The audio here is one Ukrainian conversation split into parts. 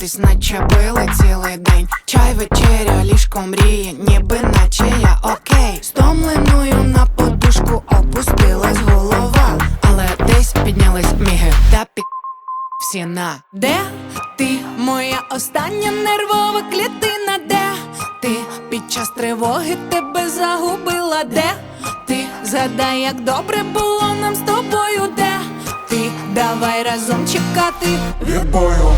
триматись, наче били цілий день. Чай, вечеря, ліжко мрії, ніби наче я окей. Стомленою на подушку опустилась голова, але десь піднялись міги. Та пік всі на де ти, моя остання нервова клітина, де ти під час тривоги тебе загубила, де ти? Згадай, як добре було нам з тобою, де ти? Давай разом чекати. Відбою,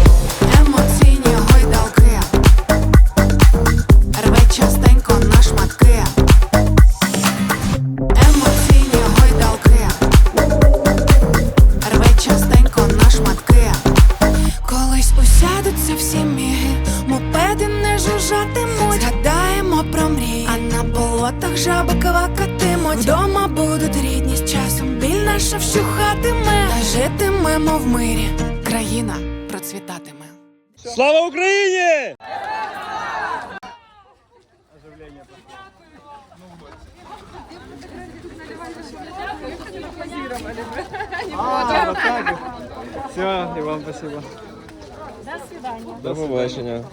Колись всі міги, мопеди не жужжатимуть. Згадаємо про мрії, а на болотах жаби квакатимуть. Вдома будуть рідні з часом, біль наша вщухатиме, та житимемо в мирі. Країна процвітатиме. Слава Україні! Все, і вам спасибо. До побачення.